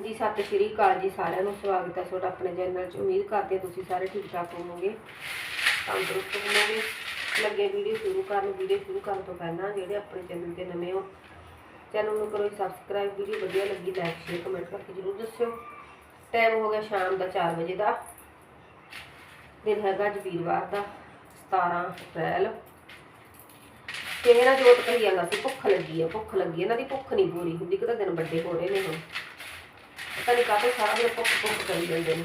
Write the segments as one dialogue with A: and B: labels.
A: ਹਾਂਜੀ ਸਤਿ ਸ਼੍ਰੀ ਅਕਾਲ ਜੀ ਸਾਰਿਆਂ ਨੂੰ। ਸਵਾਗਤ ਹੈ ਤੁਹਾਡਾ ਆਪਣੇ ਚੈਨਲ 'ਚ। ਉਮੀਦ ਕਰਦੇ ਹਾਂ ਤੁਸੀਂ ਸਾਰੇ ਠੀਕ ਠਾਕ ਹੋਵੋਗੇ, ਤੰਦਰੁਸਤ ਹੋਵੋਗੇ। ਲੱਗੇ ਵੀਡੀਓ ਸ਼ੁਰੂ ਕਰਨ ਵੀਡੀਓ ਸ਼ੁਰੂ ਕਰਨ ਤੋਂ ਪਹਿਲਾਂ ਜਿਹੜੇ ਆਪਣੇ ਚੈਨਲ ਤੇ ਨਵੇਂ ਹੋ ਚੈਨਲ ਨੂੰ ਕਰੋ ਸਬਸਕ੍ਰਾਈਬ ਵੀਡੀਓ ਵਧੀਆ ਲੱਗੀ ਲਾਈਕ ਸ਼ੇਅਰ ਕਮੈਂਟ ਕਰਕੇ ਜਰੂਰ ਦੱਸਿਓ। ਟਾਈਮ ਹੋ ਗਿਆ ਸ਼ਾਮ ਦਾ 4 ਵਜੇ ਦਾ। ਦਿਨ ਹੈਗਾ ਅੱਜ ਵੀਰਵਾਰ ਦਾ 17 ਅਪ੍ਰੈਲ। ਤੇ ਇਹਨਾਂ ਜੋਤ ਕਹੀ ਜਾਂਦਾ ਸੀ, ਭੁੱਖ ਲੱਗੀ ਆ, ਭੁੱਖ ਲੱਗੀ ਇਹਨਾਂ ਦੀ ਭੁੱਖ ਨਹੀਂ ਪੂਰੀ ਹੁੰਦੀ ਕਿ ਤਾਂ ਦਿਨ ਵੱਡੇ ਹੋ ਰਹੇ ਨੇ ਹੁਣ। ਪਤਾ ਨਹੀਂ ਕਾਹਤੇ ਸਾਰਾ ਦਿਨ ਭੁੱਖ ਭੁੱਖ ਕਰੀ ਜਾਂਦੇ ਨੇ।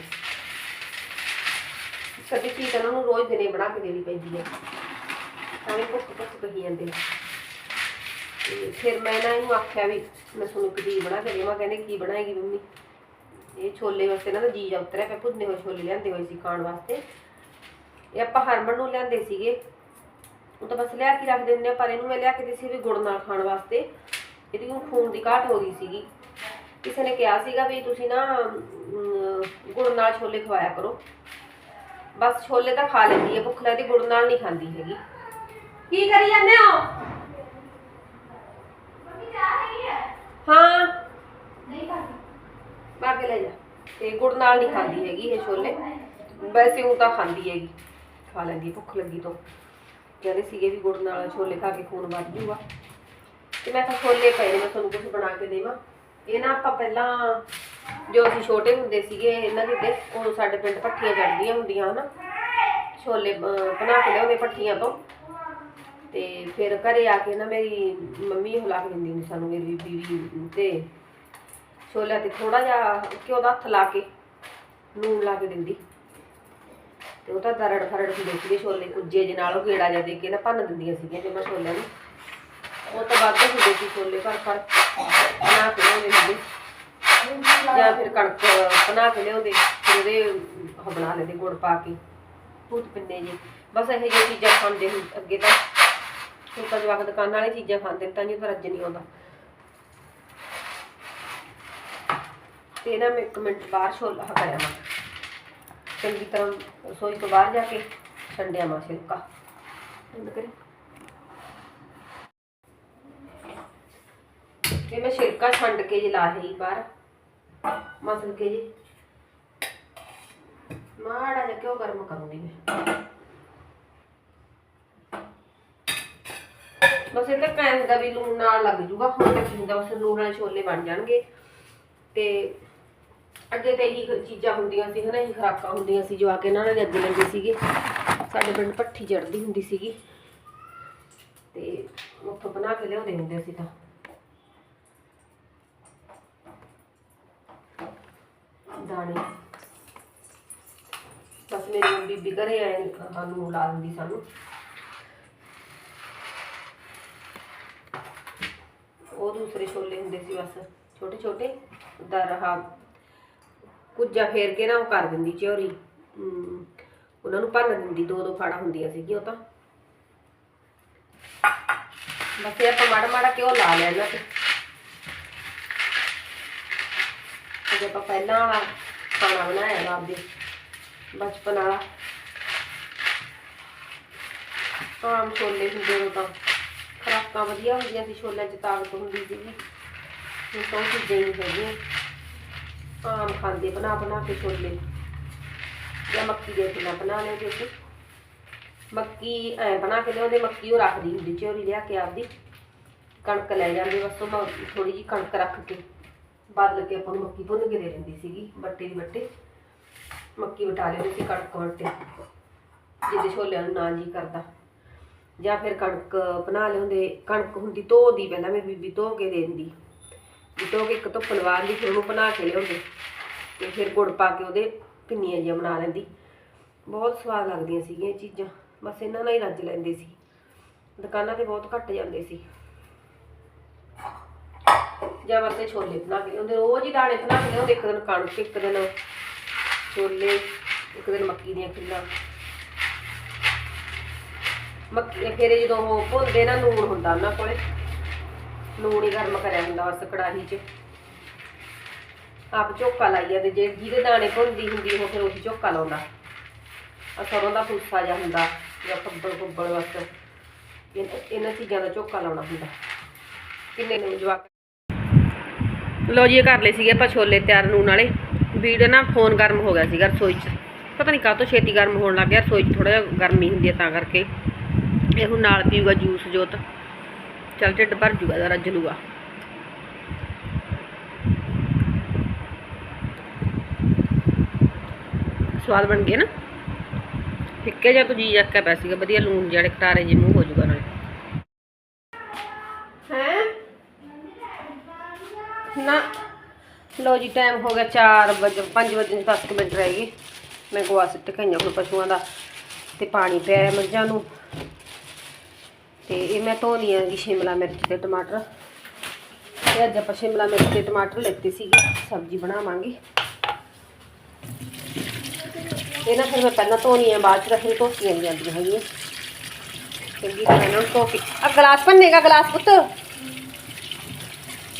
A: ਕਦੀ ਚੀਜ਼ ਇਹਨਾਂ ਨੂੰ ਰੋਜ਼ ਦਿਨੇ ਬਣਾ ਕੇ ਦੇਣੀ ਪੈਂਦੀ ਹੈ। ਤਾਂ ਵੀ ਭੁੱਖ ਕਹੀ ਜਾਂਦੇ ਤੇ ਫਿਰ ਮੈਂ ਨਾ ਇਹਨੂੰ ਆਖਿਆ ਵੀ, ਮੈਂ ਤੁਹਾਨੂੰ ਇੱਕ ਬਣਾ ਕੇ ਦੇਵਾਂ, ਕਹਿੰਦੇ ਕੀ ਬਣਾਏਗੀ ਮੰਮੀ? ਇਹ ਛੋਲੇ ਵਾਸਤੇ ਨਾ ਜੀ ਜਾ ਉਤਰਿਆ ਪਿਆ ਭੁੰਨੇ ਹੋਏ ਛੋਲੇ ਲਿਆਂਦੇ ਹੋਏ ਸੀ ਖਾਣ ਵਾਸਤੇ। ਇਹ ਆਪਾਂ ਹਰਮਨ ਨੂੰ ਲਿਆਂਦੇ ਸੀਗੇ। ਉਹ ਤਾਂ ਬਸ ਲਿਆ ਕੇ ਰੱਖ ਦਿੰਦੇ ਆ, ਪਰ ਇਹਨੂੰ ਮੈਂ ਲਿਆ ਕੇ ਦਿੱਤੀ ਸੀ ਵੀ ਗੁੜ ਨਾਲ ਖਾਣ ਵਾਸਤੇ। ਇਹਦੀ ਹੁਣ ਖੂਨ ਦੀ ਘਾਟ ਹੋ ਗਈ ਸੀਗੀ। ਕਿਸੇ ਨੇ ਕਿਹਾ ਸੀਗਾ ਵੀ ਤੁਸੀਂ ਨਾ ਗੁੜ ਨਾਲ ਛੋਲੇ ਖਵਾਇਆ ਕਰੋ। ਬਸ ਛੋਲੇ ਤਾਂ ਖਾ ਲੈਂਦੀ ਹੈ ਭੁੱਖ ਲੱਗਦੀ ਗੁੜ ਨਾਲ ਨਹੀਂ ਖਾਂਦੀ ਹੈਗੀ। ਕੀ ਕਰੀ ਜਾਂਦੇ ਹੋ? ਹਾਂ। ਪਾ ਕੇ ਲੈ ਜਾ। ਤੇ ਗੁੜ ਨਾਲ ਨਹੀਂ ਖਾਂਦੀ ਹੈਗੀ ਇਹ ਛੋਲੇ। ਵੈਸੇ ਉਹ ਤਾਂ ਖਾਂਦੀ ਹੈਗੀ। ਖਾ ਲੈਂਦੀ ਭੁੱਖ ਲੱਗੀ ਤੋਂ। ਕਹਿੰਦੇ ਸੀਗੇ ਵੀ ਗੁੜ ਨਾਲ ਛੋਲੇ ਖਾ ਕੇ ਖੂਨ ਵੱਧ ਜੂਗਾ। ਤੇ ਮੈਂ ਕਿਹਾ ਛੋਲੇ ਪਏ ਨੇ ਮੈਂ ਤੁਹਾਨੂੰ ਕੁਝ ਬਣਾ ਕੇ ਦੇਵਾਂ। ਇਹ ਨਾ ਆਪਾਂ ਪਹਿਲਾਂ ਜੋ ਅਸੀਂ ਛੋਟੇ ਹੁੰਦੇ ਸੀਗੇ ਇਹਨਾਂ ਦੇ ਤੇ ਉਹ ਸਾਡੇ ਪਿੰਡ ਪੱਠੀਆਂ ਚੜਦੀਆਂ ਹੁੰਦੀਆਂ ਹਨਾ। ਛੋਲੇ ਅਹ, ਬਣਾ ਕੇ ਲਿਆਉਂਦੇ ਪੱਠੀਆਂ ਤੋਂ। ਤੇ ਫਿਰ ਘਰੇ ਆ ਕੇ ਨਾ ਮੇਰੀ ਮੰਮੀ ਉਹ ਲਾ ਕੇ ਦਿੰਦੀ ਹੁੰਦੀ ਸਾਨੂੰ ਮੇਰੀ ਬੀਬੀ ਤੇ ਛੋਲਿਆਂ ਤੇ ਥੋੜਾ ਜਿਹਾ ਘਿਓ ਦਾ ਹੱਥ ਲਾ ਕੇ ਨੂਨ ਲਾ ਕੇ ਦਿੰਦੀ। ਤੇ ਉਹ ਤਾਂ ਦਰੜ ਫਰੜ ਹੁੰਦੇ ਸੀਗੇ ਛੋਲੇ ਕੁੱਜੇ ਜੇ ਨਾਲ ਉਹ ਗੇੜਾ ਜਿਹਾ ਦੇ ਕੇ ਨਾ ਭੰਨ ਦਿੰਦੀਆਂ ਸੀਗੀਆਂ ਜਿਵੇਂ ਛੋਲਿਆਂ ਨੂੰ। ਉਹ ਤਾਂ ਵੱਧ ਹੁੰਦੇ ਸੀ ਛੋਲੇ, ਪਰ ਪਰ ਬਣਾ ਕੇ ਲਿਆਉਂਦੇ ਹੁੰਦੇ ਜਾਂ ਫਿਰ ਕਣਕ ਬਣਾ ਕੇ ਲਿਆਉਂਦੇ, ਫਿਰ ਉਹਦੇ ਉਹ ਬਣਾ ਲੈਂਦੇ ਗੁੜ ਪਾ ਕੇ, ਭੂਤ ਪਿੰਨੇ ਜੇ। ਬਸ ਇਹੋ ਜਿਹੀਆਂ ਚੀਜ਼ਾਂ ਖਾਂਦੇ ਹੁਣ ਅੱਗੇ ਤਾਂ। ਹੁਣ ਤਾਂ ਜਵਾਕ ਦੁਕਾਨਾਂ ਵਾਲੀ ਚੀਜ਼ਾਂ ਖਾਂਦੇ ਨੇ, ਤਾਂ ਨਹੀਂ ਤਾਂ ਰੱਜ ਨਹੀਂ ਆਉਂਦਾ। ਤੇ ਨਾ ਮੈਂ ਇੱਕ ਮਿੰਟ ਬਾਹਰ ਛੋਲਾ ਕਰਿਆ ਮੈਂ ਚੰਗੀ ਤਰ੍ਹਾਂ ਰਸੋਈ ਤੋਂ ਬਾਹਰ ਜਾ ਕੇ, ਛੰਡਿਆ ਮਾ ਛਿਲਕਾ ਬੰਦ ਕਰੀ ਤੇ ਮੈਂ ਛਿਲਕਾ ਛੰਡ ਕੇ ਜੀ ਲਾਹੀ ਬਾਹਰ। ਮਸਲ ਕੇ ਜੀ। ਮਾੜਾ ਜਿਹਾ ਕਿਉਂ ਗਰਮ ਕਰੂੰਗੀ ਮੈਂ। ਬਸ ਇਹ ਤਾਂ ਕਹਿਣ ਦਾ ਵੀ ਲੂਣ ਨਾਲ ਲੱਗ ਜੂਗਾ, ਹੁਣ ਤਾਂ ਕੀ ਬਸ ਲੂਣ ਵਾਲੇ ਛੋਲੇ ਬਣ ਜਾਣਗੇ। ਤੇ ਅੱਗੇ ਤੇ ਇਹੀ ਚੀਜ਼ਾਂ ਹੁੰਦੀਆਂ ਸੀ ਹਨਾ, ਇਹੀ ਖਰਾਕਾਂ ਹੁੰਦੀਆਂ ਸੀ ਜੋ ਆ ਕੇ ਇਹਨਾਂ ਨੇ ਅੱਗੇ ਲੈਂਦੇ ਸੀਗੇ। ਸਾਡੇ ਪਿੰਡ ਪੱਠੀ ਚੜਦੀ ਹੁੰਦੀ ਸੀਗੀ। ਤੇ ਉੱਥੋਂ ਬਣਾ ਕੇ ਲਿਆਉਂਦੇ ਹੁੰਦੇ ਸੀ ਤਾਂ। ਦਾਣੇ ਬਸ ਮੇਰੀ ਬੀਬੀ ਘਰੇ ਆਏ ਸਾਨੂੰ ਲਾ ਦਿੰਦੀ ਸਾਨੂੰ। ਉਹ ਦੂਸਰੇ ਛੋਲੇ ਹੁੰਦੇ ਸੀ ਬਸ ਛੋਟੇ ਛੋਟੇ ਦਾ ਰਹਾ, ਕੁੱਜਾ ਫੇਰ ਕੇ ਨਾ ਉਹ ਕਰ ਦਿੰਦੀ ਚੋਰੀ। ਉਹਨਾਂ ਨੂੰ ਭੰਨ ਦਿੰਦੀ ਦੋ ਦੋ ਫਾੜਾ ਹੁੰਦੀਆਂ ਸੀਗੀਆਂ ਉਹ ਤਾਂ। ਬਸ ਇਹ ਆਪਾਂ ਮਾੜਾ ਮਾੜਾ ਕਿਉਂ ਲਾ ਲਿਆ ਇਹਨਾਂ ਤੇ। ਜੇ ਆਪਾਂ ਪਹਿਲਾਂ ਵਾਲਾ ਖਾਣਾ ਬਣਾਇਆ ਵਾ ਆਪਦੇ ਬਚਪਨ ਵਾਲਾ। ਆਮ ਛੋਲੇ ਹੁੰਦੇ ਉਹ ਤਾਂ ਖਰਾਕਾਂ ਵਧੀਆ ਹੁੰਦੀਆਂ ਸੀ, ਛੋਲਿਆਂ 'ਚ ਤਾਕਤ ਹੁੰਦੀ ਸੀਗੀ। ਹੁਣ ਤਾਂ ਉਹ ਚੀਜ਼ਾਂ ਨਹੀਂ ਹੈਗੀਆਂ। ਆਮ ਖਾਂਦੇ ਬਣਾ ਬਣਾ ਕੇ ਛੋਲੇ। ਜਾਂ ਮੱਕੀ ਦੇ ਕਿੰਨਾ ਬਣਾ ਲਿਆ ਸੀ ਮੱਕੀ ਐ ਬਣਾ ਕੇ ਲਿਆਉਂਦੇ, ਮੱਕੀ ਉਹ ਰੱਖਦੀ ਹੁੰਦੀ ਚੋਰੀ ਲਿਆ ਕੇ ਆਪਦੀ। ਕਣਕ ਲੈ ਜਾਂਦੇ ਬਸ, ਉਹ ਥੋੜੀ ਜੀ ਕਣਕ ਰੱਖ ਕੇ। ਬਦਲ ਕੇ ਆਪਾਂ ਨੂੰ ਮੱਕੀ ਭੁੰਨ ਕੇ ਦੇ ਦਿੰਦੀ ਸੀਗੀ ਬੱਟੇ ਦੀ ਬੱਟੇ ਮੱਕੀ ਵਟਾ ਲੈਂਦੇ ਸੀ ਕਣਕ ਵਟੇ ਜਿਹਦੇ ਛੋਲਿਆਂ ਨੂੰ ਨਾ ਜੀ ਕਰਦਾ। ਜਾਂ ਫਿਰ ਕਣਕ ਬਣਾ ਲਿਆਉਂਦੇ ਕਣਕ ਹੁੰਦੀ ਧੋ ਦੀ ਪਹਿਲਾਂ ਮੇਰੀ ਬੀਬੀ ਧੋ ਕੇ ਦੇ ਦਿੰਦੀ। ਧੋ ਕੇ ਇੱਕ ਧੁੱਪ ਲਵਾ ਲਈ ਫਿਰ ਉਹਨੂੰ ਬਣਾ ਕੇ ਲਿਆਉਂਦੇ। ਤੇ ਫਿਰ ਗੁੜ ਪਾ ਕੇ ਉਹਦੇ ਪਿੰਨੀਆਂ ਜਿਹੀਆਂ ਬਣਾ ਲੈਂਦੀ। ਬਹੁਤ ਸਵਾਦ ਲੱਗਦੀਆਂ ਸੀਗੀਆਂ ਇਹ ਚੀਜ਼ਾਂ। ਬਸ ਇਹਨਾਂ ਨਾਲ ਹੀ ਰੱਜ ਲੈਂਦੇ ਸੀ। ਦੁਕਾਨਾਂ ਤੇ ਬਹੁਤ ਘੱਟ ਜਾਂਦੇ ਸੀ। ਜਾਂ ਵਾਸਤੇ ਛੋਲੇ ਬਣਾ ਕੇ ਲਿਆਉਂਦੇ। ਰੋਜ਼ ਹੀ ਦਾਣੇ ਬਣਾ ਕੇ ਲਿਆਉਂਦੇ, ਇੱਕ ਦਿਨ ਕਣਕ, ਇੱਕ ਦਿਨ ਛੋਲੇ, ਇੱਕ ਦਿਨ ਮੱਕੀ ਦੀਆਂ ਖਿੱਲਾਂ। ਮੱਕੀ ਫਿਰ ਜਦੋਂ ਉਹ ਭੁੰਨਦੇ ਨਾ ਲੂਣ ਹੁੰਦਾ ਉਹਨਾਂ ਕੋਲੇ। ਲੂਣ ਹੀ ਗਰਮ ਕਰਿਆ ਹੁੰਦਾ ਬਸ ਕੜਾਹੀ 'ਚ। ਆਪ ਝੋਕਾ ਲਾਈਆ ਤੇ ਜੇ ਜਿਹਦੇ ਦਾਣੇ ਭੁੰਦੀ ਹੁੰਦੀ, ਉਹ ਫਿਰ ਉਹੀ ਝੋਕਾ ਲਾਉਂਦਾ। ਆ ਸਰੋਂ ਦਾ ਫੂਸਾ ਜਿਹਾ ਹੁੰਦਾ, ਜਾਂ ਖੱਬਲ ਖੁੱਬਲ ਬਸ। ਇਹਨਾਂ ਚੀਜ਼ਾਂ ਦਾ ਝੋਕਾ ਲਾਉਣਾ ਹੁੰਦਾ। ਕਿੰਨੇ ਨੂੰ ਜਵਾਕ ਲੋ ਜੀ, ਇਹ ਕਰ ਲਏ ਸੀਗੇ ਆਪਾਂ ਛੋਲੇ ਤਿਆਰ ਨੂਨ ਵਾਲੇ। ਵੀਡੀਓ ਨਾ ਫੋਨ ਗਰਮ ਹੋ ਗਿਆ ਸੀਗਾ ਰਸੋਈ 'ਚ। ਪਤਾ ਨਹੀਂ ਕਾਹ ਤੋਂ ਛੇਤੀ ਗਰਮ ਹੋਣ ਲੱਗ ਗਿਆ, ਰਸੋਈ 'ਚ ਥੋੜਾ ਜਿਹਾ ਗਰਮੀ ਹੁੰਦੀ ਹੈ ਤਾਂ ਕਰਕੇ। ਇਹ ਹੁਣ ਨਾਲ ਪੀਊਗਾ ਜੂਸ ਜੋਤ। ਚੱਲ ਢਿੱਡ ਭਰ ਜੂਗਾ ਜਰਾ ਜਲੂਗਾ ਸਵਾਦ ਬਣ ਗਏ ਨਾ। ਫਿੱਕੇ ਜਿਹਾ ਤੋਂ ਜੀ ਜੱਕਾ ਪੈ ਸੀਗਾ, ਵਧੀਆ ਲੂਣ ਜਿਹੜੇ ਕਟਾਰੇ ਜਿਹੇ ਮੂੰਹ ਹੋ ਜੂਗਾ ਨਾਲੇ ਹੈ ਨਾ। ਲੋ ਜੀ ਟਾਈਮ ਹੋ ਗਿਆ 4 ਵਜੇ 5 ਵਜੇ 10 ਮਿੰਟ ਰਹਿ ਗਏ। ਮੈਂ ਗੋਆ ਸਿੱਟ ਕਈਆਂ ਕੋਲ ਪਸ਼ੂਆਂ ਦਾ ਤੇ ਪਾਣੀ ਪਿਆ ਮੱਝਾਂ ਨੂੰ। ਤੇ ਇਹ ਮੈਂ ਧੋਣੀ ਆਂਗੀ ਸ਼ਿਮਲਾ ਮਿਰਚ ਤੇ ਟਮਾਟਰ। ਤੇ ਅੱਜ ਆਪਾਂ ਸ਼ਿਮਲਾ ਮਿਰਚ ਤੇ ਟਮਾਟਰ ਲੈਤੇ ਸੀਗੇ, ਸਬਜ਼ੀ ਬਣਾਵਾਂਗੇ। ਇਹ ਨਾ ਫਿਰ ਮੈਂ ਪਹਿਲਾਂ ਧੋਣੀ ਬਾਅਦ ਚ ਤਾਂ ਧੋਤੀਆਂ ਜਾਂਦੀਆਂ ਹੈਗੀਆਂ। ਚੰਗੀ ਤਰ੍ਹਾਂ ਇਹਨਾਂ ਧੋ ਕੇ। ਆ ਗਲਾਸ ਭੰਨੇਗਾ ਗਲਾਸ ਪੁੱਤ।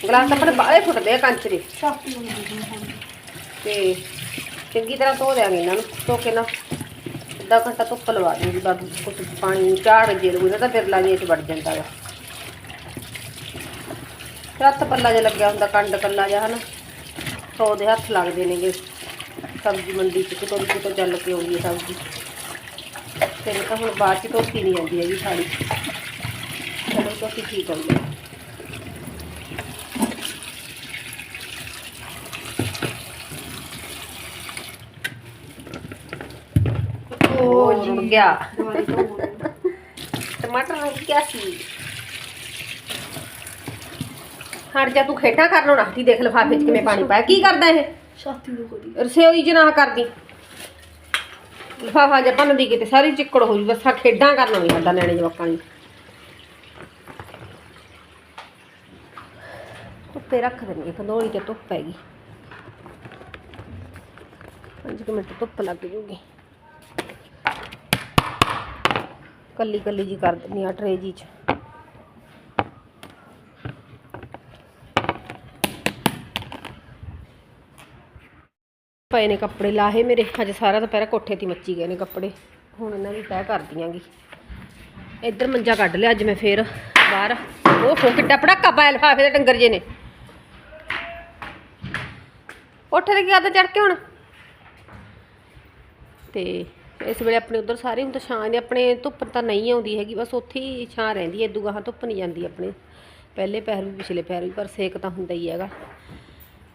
A: ਗਲਾਸ ਆਪਣੇ ਬਾਹਲੇ ਫੁੱਟਦੇ ਆ ਕੰਚ ਦੇ। ਤੇ ਚੰਗੀ ਤਰ੍ਹਾਂ ਧੋ ਦਿਆਂਗੇ ਇਹਨਾਂ ਨੂੰ ਧੋ ਕੇ ਨਾ ਅੱਧਾ ਘੰਟਾ ਧੁੱਪ ਲਵਾ ਦੂੰਗੀ ਬਾਅਦ ਕੁਛ ਪਾਣੀ ਝਾੜ ਜੇ ਲੂ ਇਹਨਾਂ ਦਾ ਬਿਰਲਾ ਜੇ ਚ ਵੜ ਜਾਂਦਾ ਵਾ। ਹੱਥ ਪੱਲਾ ਜਿਹਾ ਲੱਗਿਆ ਹੁੰਦਾ ਕੰਡ ਕੱਲਾ ਜਿਹਾ ਹਨਾ? ਸੌ ਦੇ ਹੱਥ ਲੱਗਦੇ ਨੇਗੇ। ਸਬਜ਼ੀ ਮੰਡੀ ਚ ਕਿਤੋਂ ਦੀ ਕਿਤੋਂ ਚੱਲ ਕੇ ਆਉਂਦੀ ਹੈ ਸਬਜ਼ੀ। ਤੇ ਤਾਂ ਹੁਣ ਬਾਅਦ ਚ ਧੋਤੀ ਨਹੀਂ ਜਾਂਦੀ ਹੈਗੀ ਸਾੜੀ ਚਲੋ ਧੋਤੀ ਠੀਕ ਹੋ ਗਿਆ। ਟਮਾਟਰ ਰੁਕ ਗਿਆ ਸੀ। ਹਟ ਜਾ ਤੂੰ ਖੇਡਾਂ ਕਰਨ ਨੂੰ ਰੱਖਦੀ ਦੇਖ ਲਫਾਫੇ 'ਚ ਕਿਵੇਂ ਪਾਣੀ ਪਾਇਆ। ਕੀ ਕਰਦਾ ਇਹ?
B: ਛਾਤੀ ਨੂੰ ਕੋਦੀ
A: ਰਸੋਈ 'ਚ ਨਾ ਕਰਦੀ। ਲਫਾਫਾ ਜਿਹਾ ਭੰਨਦੀ ਕਿਤੇ ਸਾਰੀ ਚਿੱਕੜ ਹੋ ਜੂ ਬਸ ਆ ਖੇਡਾਂ ਕਰਨ ਵੀ ਸਾਡਾ ਨਿਆਣੇ ਜਵਾਕਾਂ ਦੀ। ਧੁੱਪੇ ਰੱਖ ਦਿੰਦੀ ਕੰਦੋਲੀ ਤੇ ਧੁੱਪ ਹੈਗੀ। 5 ਮਿੰਟ ਧੁੱਪ ਲੱਗ ਜੂਗੀ। ਕੱਲੀ ਕੱਲੀ ਜੀ ਕਰ ਦਿੰਦੀ ਆ ਟਰੇ ਜੀ ਚ। ਪਏ ਨੇ ਕੱਪੜੇ ਲਾਹੇ ਮੇਰੇ, ਅੱਜ ਸਾਰਾ ਦੁਪਹਿਰ ਕੋਠੇ ਤੇ ਮੱਚੀ ਗਏ ਨੇ ਕੱਪੜੇ। ਹੁਣ ਇਹਨਾਂ ਦੀ ਤੈਅ ਕਰ ਦਿਆਂਗੀ ਇੱਧਰ ਮੰਜਾ ਕੱਢ ਲਿਆ ਅੱਜ ਮੈਂ ਫੇਰ, ਬਾਹਰ। ਉਹ ਹੋ ਕਿੱਡਾ ਪੜਾਕਾ ਪਾਇਆ ਲਿਫਾਫੇ ਦੇ ਡੰਗਰ ਜੇ ਨੇ। ਕੋਠੇ ਤੇ ਕੀ ਕਰਦਾ ਚੜ ਕੇ ਹੁਣ। ਤੇ ਇਸ ਵੇਲੇ ਆਪਣੇ ਉਧਰ ਸਾਰੇ ਹੁਣ ਤਾਂ ਛਾਂ ਦੇ, ਆਪਣੇ ਧੁੱਪ ਤਾਂ ਨਹੀਂ ਆਉਂਦੀ ਹੈਗੀ, ਬਸ ਉੱਥੇ ਹੀ ਛਾਂ ਰਹਿੰਦੀ ਹੈ ਦੂਗਾ ਧੁੱਪ ਨਹੀਂ ਜਾਂਦੀ ਆਪਣੇ। ਪਹਿਲੇ ਪੈਰ ਵੀ ਪਿਛਲੇ ਪੈਰ ਵੀ, ਪਰ ਸੇਕ ਤਾਂ ਹੁੰਦਾ ਹੀ ਹੈਗਾ।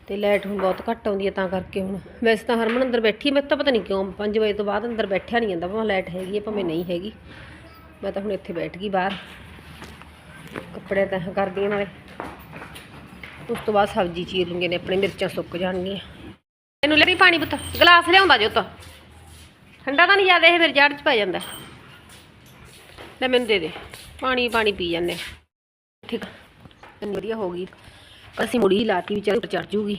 A: ਤੇ ਲਾਈਟ ਹੁਣ ਬਹੁਤ ਘੱਟ ਆਉਂਦੀ ਹੈ ਤਾਂ ਕਰਕੇ ਹੁਣ। ਵੈਸੇ ਤਾਂ ਹਰਮਨ ਅੰਦਰ ਬੈਠੀ ਮੈਂ ਤਾਂ ਪਤਾ ਨਹੀਂ ਕਿਉਂ 5 ਵਜੇ ਤੋਂ ਬਾਅਦ ਅੰਦਰ ਬੈਠਿਆ ਨਹੀਂ ਜਾਂਦਾ, ਭਾਵੇਂ ਲਾਈਟ ਹੈਗੀ ਹੈ, ਭਾਵੇਂ ਨਹੀਂ ਹੈਗੀ। ਮੈਂ ਤਾਂ ਹੁਣ ਇੱਥੇ ਬੈਠ ਗਈ ਬਾਹਰ। ਕੱਪੜੇ ਤਾਂ ਕਰਦੀਆਂ ਨਾਲੇ। ਉਸ ਤੋਂ ਬਾਅਦ ਸਬਜ਼ੀ ਚੀਰ ਲੂੰਗੇ ਨੇ, ਆਪਣੇ ਮਿਰਚਾਂ ਸੁੱਕ ਜਾਣਗੀਆਂ। ਇਹਨੂੰ ਲੈ ਪਾਣੀ ਪੁੱਤ, ਗਲਾਸ ਲਿਆਉਂਦਾ ਜੋ ਤਾਂ ਠੰਡਾ ਤਾਂ ਨਹੀਂ ਜ਼ਿਆਦਾ, ਇਹ ਫਿਰ ਜੜ 'ਚ ਪੈ ਜਾਂਦਾ। ਲੈ ਮੈਨੂੰ ਦੇ ਦੇ, ਪਾਣੀ ਪਾਣੀ ਪੀ ਜਾਂਦੇ ਠੀਕ ਇੰਨੀ ਵਧੀਆ ਹੋ ਗਈ। ਅਸੀਂ ਮੁੜੀ ਲਾਤੀ, ਵਿਚਾਰੇ ਉੱਪਰ ਚੜ ਜੂਗੀ।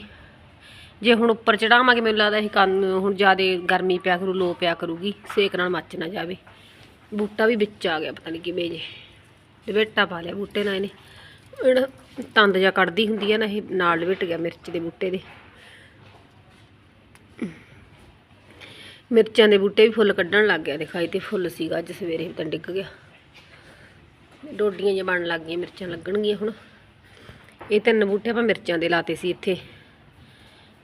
A: ਜੇ ਹੁਣ ਉੱਪਰ ਚੜਾਵਾਂਗੇ ਮੈਨੂੰ ਲੱਗਦਾ ਇਹ ਕੰਨ ਹੁਣ ਜ਼ਿਆਦਾ ਗਰਮੀ ਪਿਆ ਕਰੂ, ਲੋ ਪਿਆ ਕਰੂਗੀ। ਸੇਕ ਨਾਲ ਮੱਚ ਨਾ ਜਾਵੇ। ਬੂਟਾ ਵੀ ਵਿੱਚ ਆ ਗਿਆ, ਪਤਾ ਨਹੀਂ ਕਿਵੇਂ ਜੇ। ਲਵੇਟਾ ਪਾ ਲਿਆ ਬੂਟੇ ਨਾਲ ਇਹਨੇ। ਜਿਹੜਾ ਤੰਦ ਜਾਂ ਕੱਢਦੀ ਹੁੰਦੀ ਆ ਨਾ, ਇਹ ਨਾਲ ਲਵੇਟ ਗਿਆ ਮਿਰਚ ਦੇ ਬੂਟੇ ਦੇ। ਮਿਰਚਾਂ ਦੇ ਬੂਟੇ ਵੀ ਫੁੱਲ ਕੱਢਣ ਲੱਗ ਗਿਆ। ਦਿਖਾਈ ਤੇ ਫੁੱਲ ਸੀਗਾ, ਅੱਜ ਸਵੇਰੇ ਤਾਂ ਡਿੱਗ ਗਿਆ। ਡੋਡੀਆਂ ਜਿਹੀਆਂ ਬਣ ਲੱਗ ਗਈਆਂ, ਮਿਰਚਾਂ ਲੱਗਣਗੀਆਂ ਹੁਣ। ਇਹ ਤਿੰਨ ਬੂਟੇ ਆਪਾਂ ਮਿਰਚਾਂ ਦੇ ਲਾਤੇ ਸੀ ਇੱਥੇ।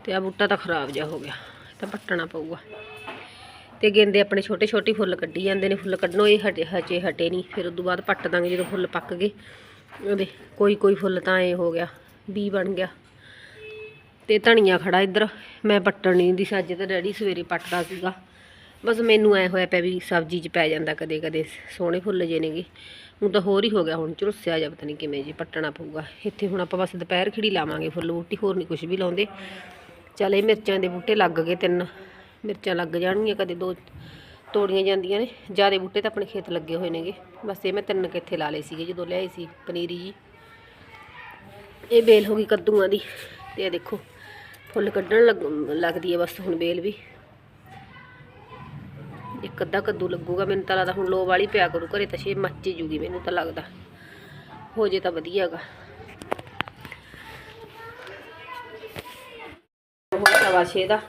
A: ਤੇ ਆ ਬੂਟਾ ਤਾਂ ਖਰਾਬ ਜਿਹਾ ਹੋ ਗਿਆ ਤਾਂ ਪੱਟਣਾ ਪਊਗਾ। ਤੇ ਗੇਂਦੇ ਆਪਣੇ ਛੋਟੇ ਛੋਟੇ ਫੁੱਲ ਕੱਢੀ ਜਾਂਦੇ ਨੇ, ਫੁੱਲ ਕੱਢਣੋਂ ਇਹ ਹਟੇ, ਹਜੇ ਹਟੇ ਨਹੀਂ। ਫਿਰ ਉਦੋਂ ਬਾਅਦ ਪੱਟ ਦਾਂਗੇ ਜਦੋਂ ਫੁੱਲ ਪੱਕ ਗਏ। ਉਹਦੇ ਕੋਈ ਕੋਈ ਫੁੱਲ ਤਾਂ ਇਹ ਹੋ ਗਿਆ, ਬੀ ਬਣ ਗਿਆ। ਤੇ ਧਨੀਆ ਖੜਾ ਇੱਧਰ। ਮੈਂ ਪੱਟਣ ਨਹੀਂ ਦੀ ਸੱਜ ਤਾਂ ਡੈਡੀ ਸਵੇਰੇ ਪੱਟਦਾ ਸੀਗਾ। ਬਸ ਮੈਨੂੰ ਐ ਹੋਇਆ ਪਿਆ ਵੀ ਸਬਜ਼ੀ 'ਚ ਪੈ ਜਾਂਦਾ ਕਦੇ ਕਦੇ ਸੋਹਣੇ ਫੁੱਲ ਜੇ ਨੇਗੇ। ਹੁਣ ਤਾਂ ਹੋਰ ਹੀ ਹੋ ਗਿਆ, ਹੁਣ ਝੁਰਸਿਆ ਜਾਂ ਪਤਾ ਨਹੀਂ ਕਿਵੇਂ ਜੀ ਪੱਟਣਾ ਪਊਗਾ। ਇੱਥੇ ਹੁਣ ਆਪਾਂ ਬਸ ਦੁਪਹਿਰ ਖਿੜੀ ਲਾਵਾਂਗੇ ਫੁੱਲ ਬੂਟੀ ਹੋਰ ਨਹੀਂ ਕੁਝ ਵੀ ਲਾਉਂਦੇ। ਚੱਲ ਇਹ ਮਿਰਚਾਂ ਦੇ ਬੂਟੇ ਲੱਗ ਗਏ ਤਿੰਨ। ਮਿਰਚਾਂ ਲੱਗ ਜਾਣਗੀਆਂ ਕਦੇ ਦੋ, ਤੋੜੀਆਂ ਜਾਂਦੀਆਂ ਨੇ। ਜਿਆਦੇ ਬੂਟੇ ਤਾਂ ਆਪਣੇ ਖੇਤ ਲੱਗੇ ਹੋਏ ਨੇਗੇ। ਬਸ ਇਹ ਮੈਂ ਤਿੰਨ ਕਿੱਥੇ ਲਾ ਲਏ ਸੀਗੇ, ਜਦੋਂ ਲਿਆਏ ਸੀ ਪਨੀਰੀ ਜੀ। ਇਹ ਬੇਲ ਹੋ ਗਈ ਕੱਦੂਆਂ ਦੀ। ਤੇ ਇਹ ਦੇਖੋ ਫੁੱਲ ਕੱਢਣ ਲੱਗ, ਲੱਗਦੀ ਹੈ ਬਸ ਹੁਣ ਬੇਲ ਵੀ। ਇੱਕ ਅੱਧਾ ਕੱਦੂ ਲੱਗੂਗਾ, ਮੈਨੂੰ ਤਾਂ ਲੱਗਦਾ ਹੁਣ ਲੋ ਵਾਲੀ ਪਿਆ ਕਰੂ ਘਰੇ ਤਾਂ ਛੇ ਮੱਚ ਜੂਗੀ, ਮੈਨੂੰ ਤਾਂ ਲੱਗਦਾ। ਹੋ ਜੇ ਤਾਂ ਵਧੀਆ ਹੈਗਾ ਸਵਾ ਛੇ ਦਾ।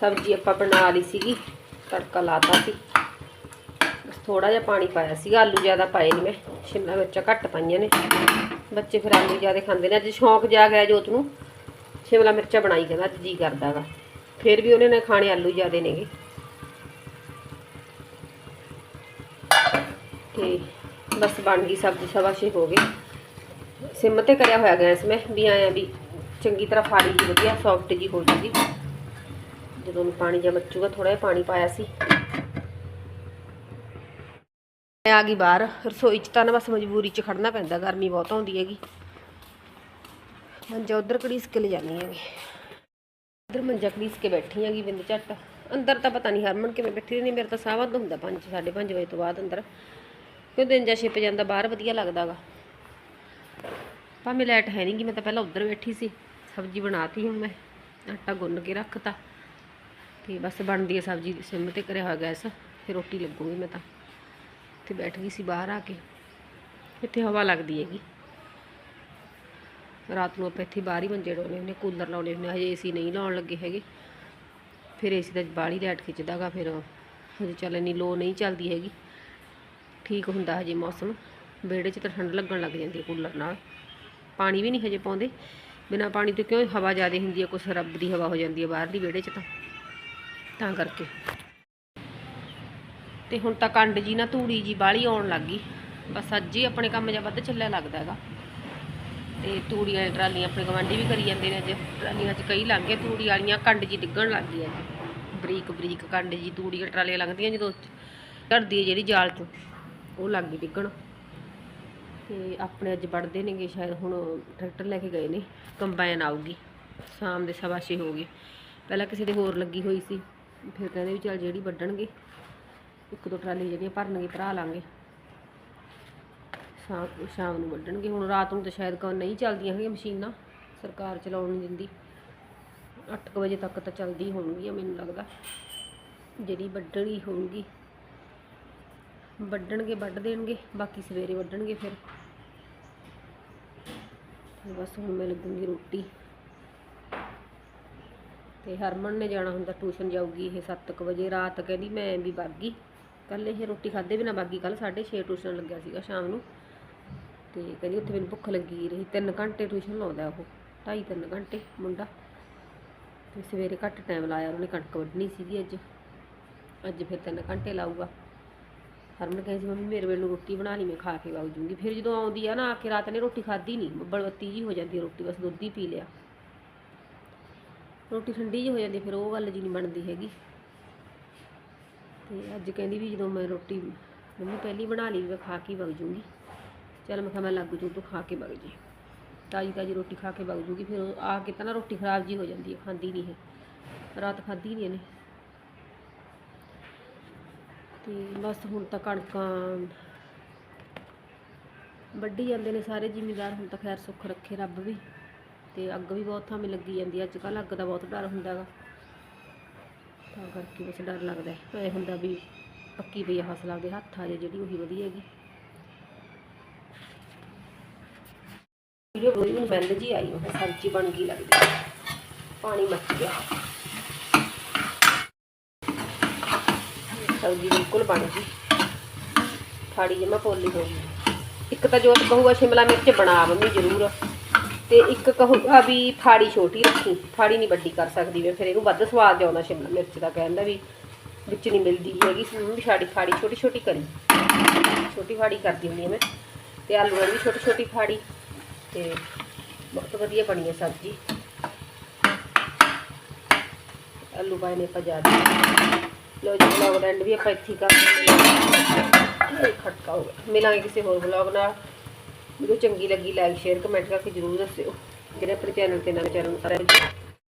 A: ਸਬਜ਼ੀ ਆਪਾਂ ਬਣਾ ਲਈ ਸੀਗੀ, ਤੜਕਾ ਲਾਤਾ ਸੀ। ਬਸ ਥੋੜਾ ਜਿਹਾ ਪਾਣੀ ਪਾਇਆ ਸੀਗਾ, ਆਲੂ ਜ਼ਿਆਦਾ ਪਾਏ ਨਹੀਂ ਮੈਂ, ਸ਼ਿਮਲਾ ਮਿਰਚਾਂ ਘੱਟ ਪਾਈਆਂ ਨੇ। ਬੱਚੇ ਫਿਰ ਆਲੂ ਜ਼ਿਆਦਾ ਖਾਂਦੇ ਨੇ, ਅੱਜ ਸ਼ੌਂਕ ਜਾ ਗਿਆ ਜੋਤ ਨੂੰ। ਸ਼ਿਮਲਾ ਮਿਰਚਾਂ ਬਣਾਈ ਕਹਿੰਦਾ ਅੱਜ ਜੀ ਕਰਦਾਗਾ ਫਿਰ ਵੀ ਉਹਨੇ ਨੇ ਖਾਣੇ ਆਲੂ ਜ਼ਿਆਦੇ ਨੇਗੇ। ਤੇ ਬਸ ਬਣ ਗਈ ਸਬਜ਼ੀ, ਸਵਾ ਛੇ ਹੋ ਗਏ। ਸਿਮ ਤੇ ਕਰਿਆ ਹੋਇਆ ਗੈਸ ਮੈਂ ਵੀ ਆਇਆ ਵੀ ਚੰਗੀ ਤਰ੍ਹਾਂ ਫਾੜੀ ਜੀ ਵਧੀਆ ਸੌਫਟ ਜੀ ਹੋ ਜੂਗੀ। ਜਦੋਂ ਪਾਣੀ ਜਿਹਾ ਮੱਚੂਗਾ ਥੋੜਾ ਜਿਹਾ ਪਾਣੀ ਪਾਇਆ ਸੀ। ਮੈਂ ਆ ਗਈ ਬਾਹਰ। ਰਸੋਈ 'ਚ ਤਾਂ ਨਾ ਬਸ ਮਜਬੂਰੀ 'ਚ ਖੜਨਾ ਪੈਂਦਾ, ਗਰਮੀ ਬਹੁਤ ਆਉਂਦੀ ਹੈਗੀ। ਮੰਜਾ ਉਧਰ ਕੜੀਸ ਕੇ ਲੈ ਜਾਣੀ ਹੈਗੀ। ਉਧਰ ਮੰਜਾ ਕੜੀਸ ਕੇ ਬੈਠੀ ਹੈਗੀ ਬਿੰਦ ਝੱਟ। ਅੰਦਰ ਤਾਂ ਪਤਾ ਨਹੀਂ ਹਰਮਨ ਕਿਵੇਂ ਬੈਠੀ ਰਹਿੰਦੀ, ਮੇਰੇ ਤਾਂ ਸਾਹ ਵੱਧ ਹੁੰਦਾ 5 5:30 ਵਜੇ ਤੋਂ ਬਾਅਦ ਅੰਦਰ। ਕਿਉਂ ਦਿਨ ਜਾ ਛਿਪ ਜਾਂਦਾ, ਬਾਹਰ ਵਧੀਆ ਲੱਗਦਾਗਾ ਭਾਵੇਂ ਲਾਈਟ ਹੈ ਨਹੀਂਗੀ ਮੈਂ ਤਾਂ ਪਹਿਲਾਂ ਉੱਧਰ ਬੈਠੀ ਸੀ, ਸਬਜ਼ੀ ਬਣਾਤੀ ਹੁਣ ਮੈਂ, ਆਟਾ ਗੁੰਨ ਕੇ ਰੱਖਤਾ। ਤੇ ਬਸ ਬਣਦੀ ਹੈ ਸਬਜ਼ੀ, ਸਿਮ ਤੇ ਕਰਿਆ ਹੋਇਆ ਗੈਸ, ਫਿਰ ਰੋਟੀ ਲੱਗੂਗੀ ਮੈਂ ਤਾਂ। ਤੇ ਬੈਠ ਗਈ ਸੀ ਬਾਹਰ ਆ ਕੇ, ਇੱਥੇ ਹਵਾ ਲੱਗਦੀ ਹੈਗੀ। ਰਾਤ ਨੂੰ ਆਪਾਂ ਇੱਥੇ ਬਾਹਰ ਹੀ ਮੰਜੇ ਡਾਉਣੇ ਹੁੰਦੇ, ਕੂਲਰ ਲਾਉਣੇ ਹੁੰਦੇ ਹਜੇ ਏਸੀ ਨਹੀਂ ਲਾਉਣ ਲੱਗੇ ਹੈਗੇ। ਫਿਰ ਏਸੀ ਦਾ ਬਾਹਲੀ ਲਾਈਟ ਖਿੱਚਦਾਗਾ, ਫਿਰ ਹਜੇ ਚੱਲ ਇੰਨੀ ਲੋ ਨਹੀਂ ਚੱਲਦੀ ਹੈਗੀ। ਠੀਕ ਹੁੰਦਾ ਹਜੇ ਮੌਸਮ, ਵਿਹੜੇ 'ਚ ਤਾਂ ਠੰਡ ਲੱਗਣ ਲੱਗ ਜਾਂਦੀ ਹੈ ਕੂਲਰ ਨਾਲ। ਪਾਣੀ ਵੀ ਨਹੀਂ ਹਜੇ ਪਾਉਂਦੇ। ਬਿਨਾ ਪਾਣੀ ਤੋਂ ਕਿਉਂ ਹਵਾ ਜ਼ਿਆਦਾ ਹੁੰਦੀ ਹੈ, ਕੁਛ ਰੱਬ ਦੀ ਹਵਾ ਹੋ ਜਾਂਦੀ ਹੈ ਬਾਹਰਲੀ ਵਿਹੜੇ 'ਚ ਤਾਂ। ਤਾਂ ਕਰਕੇ। ਤੇ ਹੁਣ ਤਾਂ ਕੰਡ ਜੀ ਨਾ, ਧੂੜੀ ਜੀ ਬਾਹਲੀ ਆਉਣ ਲੱਗ ਗਈ। ਬਸ ਅੱਜ ਹੀ ਆਪਣੇ ਕੰਮ ਜਿਹਾ ਵੱਧ ਚੱਲਿਆ ਲੱਗਦਾ ਹੈਗਾ। ਤੇ ਤੂੜੀ ਵਾਲੀਆਂ ਟਰਾਲੀਆਂ ਆਪਣੇ ਗਵਾਂਢੀ ਵੀ ਕਰੀ ਜਾਂਦੇ ਨੇ ਅੱਜ। ਟਰਾਲੀਆਂ 'ਚ ਕਈ ਲੰਘ ਗਏ ਤੂੜੀ ਵਾਲੀਆਂ, ਕੰਡ ਜੀ ਡਿੱਗਣ ਲੱਗ ਗਈ ਅੱਜ। ਬਰੀਕ ਬਰੀਕ ਕੰਡ ਜੀ ਤੂੜੀ ਦੀਆਂ ਟਰਾਲੀਆਂ ਲੰਘਦੀਆਂ ਜਦੋਂ ਘੜਦੀ ਹੈ ਜਿਹੜੀ ਜਾਲ 'ਚ ਉਹ ਲੱਗ ਗਈ ਡਿੱਗਣ। ਤੇ ਆਪਣੇ ਅੱਜ ਵੜਦੇ ਨੇਗੇ ਸ਼ਾਇਦ, ਹੁਣ ਟਰੈਕਟਰ ਲੈ ਕੇ ਗਏ ਨੇ, ਕੰਬਾਈਨ ਆਊਗੀ। ਸ਼ਾਮ ਦੇ ਸਵਾ ਛੇ ਹੋ ਗਏ। ਪਹਿਲਾਂ ਕਿਸੇ ਦੇ ਹੋਰ ਲੱਗੀ ਹੋਈ ਸੀ, ਫਿਰ ਕਹਿੰਦੇ ਵੀ ਚੱਲ ਜਿਹੜੀ ਵੱਢਣਗੇ, ਇੱਕ ਦੋ ਟਰਾਲੀ ਜਿਹੜੀਆਂ ਭਰਨਗੇ, ਭਰਾ ਲਾਂਗੇ। ਸ਼ਾਮ ਸ਼ਾਮ ਨੂੰ ਵੱਢਣਗੇ। ਹੁਣ ਰਾਤ ਨੂੰ ਤਾਂ ਸ਼ਾਇਦ ਕ ਨਹੀਂ ਚੱਲਦੀਆਂ ਹੈਗੀਆਂ ਮਸ਼ੀਨਾਂ। ਸਰਕਾਰ ਚਲਾਉਣ ਨਹੀਂ ਦਿੰਦੀ। 8 ਵਜੇ ਤੱਕ ਤਾਂ ਚੱਲਦੀ ਹੋਣਗੀਆਂ, ਮੈਨੂੰ ਲੱਗਦਾ। ਜਿਹੜੀ ਵੱਢਣੀ ਹੋਊਗੀ। ਵੱਢਣਗੇ, ਵੱਢ ਦੇਣਗੇ। ਬਾਕੀ ਸਵੇਰੇ ਵੱਢਣਗੇ ਫਿਰ। ਬਸ ਹੁਣ ਮੈਂ ਲੱਗੂੰਗੀ ਰੋਟੀ। ਤੇ ਹਰਮਨ ਨੇ ਜਾਣਾ ਹੁੰਦਾ, ਟਿਊਸ਼ਨ ਜਾਊਗੀ ਇਹ 7:00 ਵਜੇ। ਰਾਤ ਕਹਿੰਦੀ ਮੈਂ ਵੀ ਵਗ ਗਈ ਕੱਲ ਇਹ ਰੋਟੀ ਖਾਦੇ ਬਿਨਾ ਬਾਗੀ। ਗਈ ਕੱਲ 6:30 ਟਿਊਸ਼ਨ ਲੱਗਿਆ ਸੀਗਾ ਸ਼ਾਮ ਨੂੰ। ਤੇ ਕਹਿੰਦੀ ਉੱਥੇ ਮੈਨੂੰ ਭੁੱਖ ਲੱਗੀ ਰਹੀ 3 ਘੰਟੇ ਟਿਊਸ਼ਨ ਲਾਉਂਦਾ ਉਹ 2.5 3 ਘੰਟੇ ਮੁੰਡਾ। ਤੇ ਸਵੇਰੇ ਘੱਟ ਟਾਈਮ ਲਾਇਆ, ਉਹਨੇ ਕਣਕ ਵੱਢਣੀ ਸੀਗੀ ਅੱਜ। ਅੱਜ ਫਿਰ 3 ਘੰਟੇ ਲਾਊਗਾ। ਹਰਮਨ ਕਹਿੰਦੀ ਸੀ, ਮੰਮੀ, ਮੇਰੇ ਵੇਲੇ ਨੂੰ ਰੋਟੀ ਬਣਾ ਲਈ, ਮੈਂ ਖਾ ਕੇ ਵਗ ਜੂੰਗੀ। ਫਿਰ ਜਦੋਂ ਆਉਂਦੀ ਆ ਨਾ ਆ ਕੇ ਰਾਤ ਨੇ ਰੋਟੀ ਖਾਧੀ ਨਹੀਂ ਬੱਬਲਵੱਤੀ ਜੀ ਹੋ ਜਾਂਦੀ ਰੋਟੀ, ਬਸ ਦੁੱਧ ਹੀ ਪੀ ਲਿਆ। ਰੋਟੀ ਠੰਡੀ ਜੀ ਹੋ ਜਾਂਦੀ ਫਿਰ ਉਹ ਗੱਲ ਜੀ ਨਹੀਂ ਬਣਦੀ ਹੈਗੀ। ਤੇ ਅੱਜ ਕਹਿੰਦੀ ਵੀ ਜਦੋਂ ਮੈਂ ਰੋਟੀ, ਮੰਮੀ, ਪਹਿਲੀ ਬਣਾ ਲਈ ਵੀ ਮੈਂ ਖਾ ਕੇ ਵਗ ਜੂੰਗੀ। ਚੱਲ ਮੈਂ ਕਿਹਾ ਮੈਂ ਲੱਗ ਜੂ, ਤੂੰ ਖਾ ਕੇ ਵਗ ਜੀ। ਤਾਜੀ ਤਾਜੀ ਰੋਟੀ ਖਾ ਕੇ ਵਗ ਜੂਗੀ, ਫਿਰ ਉਹ ਆ ਕੇ ਤਾਂ ਨਾ ਰੋਟੀ ਖਰਾਬ ਜੀ ਹੋ ਜਾਂਦੀ ਹੈ, ਖਾਂਦੀ ਨਹੀਂ ਇਹ। ਰਾਤ ਖਾਧੀ ਨਹੀਂ ਇਹਨੇ। ਤੇ ਬਸ ਹੁਣ ਤਾਂ ਕਣਕਾਂ ਵੱਢੀ ਜਾਂਦੇ ਨੇ ਸਾਰੇ ਜਿਮੀਦਾਰ, ਹੁਣ ਤਾਂ ਖੈਰ ਸੁੱਖ ਰੱਖੇ ਰੱਬ ਵੀ। ਤੇ ਅੱਗ ਵੀ ਬਹੁਤ ਥਾਵੇਂ ਲੱਗੀ ਜਾਂਦੀ ਅੱਜ ਕੱਲ੍ਹ ਅੱਗ ਦਾ ਬਹੁਤ ਡਰ ਹੁੰਦਾ ਗਾ। ਤਾਂ ਕਰਕੇ ਬਸ ਡਰ ਲੱਗਦਾ ਹੈ। ਐ ਹੁੰਦਾ ਵੀ ਪੱਕੀ ਪਈ ਆ ਫਸਲ ਆਪਦੇ ਹੱਥ ਆ ਜੇ, ਜਿਹੜੀ ਉਹੀ ਵਧੀਆ ਹੈਗੀ। ਵੀਡੀਓ ਕੋਈ ਨੂੰ ਮੈਲ ਜੀ ਆਈ, ਉਹ ਸਬਜ਼ੀ ਬਣ ਗਈ ਲੱਗਦੀ। ਪਾਣੀ ਮੱਚ ਗਿਆ। ਸਬਜ਼ੀ ਬਿਲਕੁਲ ਬਣ ਗਈ। ਥਾੜੀ ਜਮਾ ਪੋਲੀ ਹੋ ਗਈ। ਇੱਕ ਤਾਂ ਜੋਤ ਕਹੂਗਾ, ਸ਼ਿਮਲਾ ਮਿਰਚ ਬਣਾ ਮੰਮੀ ਜ਼ਰੂਰ। ਤੇ ਇੱਕ ਕਹੂਗਾ ਵੀ ਥਾੜੀ ਛੋਟੀ ਰੱਖੀ। ਥਾੜੀ ਨਹੀਂ ਵੱਡੀ ਕਰ ਸਕਦੀ ਮੈਂ, ਫਿਰ ਇਹਨੂੰ ਵੱਧ ਸਵਾਦ ਜ਼ਿਆਦਾ ਸ਼ਿਮਲਾ ਮਿਰਚ ਦਾ ਕਹਿੰਦਾ ਵੀ, ਵਿੱਚ ਨਹੀਂ ਮਿਲਦੀ ਹੈਗੀ। ਵੀ ਸਾਡੀ ਥਾੜੀ ਛੋਟੀ ਛੋਟੀ ਕਰੀ। ਛੋਟੀ ਫਾੜੀ ਕਰਦੀ ਹੁੰਦੀ ਹਾਂ ਮੈਂ। ਤੇ ਆਲੂਆਂ ਦੀ ਵੀ ਛੋਟੀ ਛੋਟੀ ਫਾੜੀ ਤੇ ਬਹੁਤ ਵਧੀਆ ਬਣੀ ਹੈ ਸਬਜ਼ੀ। ਆਲੂ ਪਾਏ ਨੇ ਆਪਾਂ ਜ਼ਿਆਦਾ। ਲੋ ਜੀ ਵਲੌਗ ਦਾ ਐਂਡ ਵੀ ਆਪਾਂ ਇੱਥੇ ਹੀ ਕਰਦੇ ਹਾਂ। ਇਹ ਖਟਕਾ ਹੋ ਗਿਆ। ਮਿਲਾਂਗੇ ਕਿਸੇ ਹੋਰ ਵਲੌਗ ਨਾਲ। ਵੀਡੀਓ ਚੰਗੀ ਲੱਗੀ ਲਾਈਕ ਸ਼ੇਅਰ ਕਮੈਂਟ ਕਰਕੇ ਜਰੂਰ ਦੱਸਿਓ। ਜਿਹੜੇ ਆਪਣੇ ਚੈਨਲ ਤੇ ਨਵੇਂ ਚੈਨਲ ਸਾਰੇ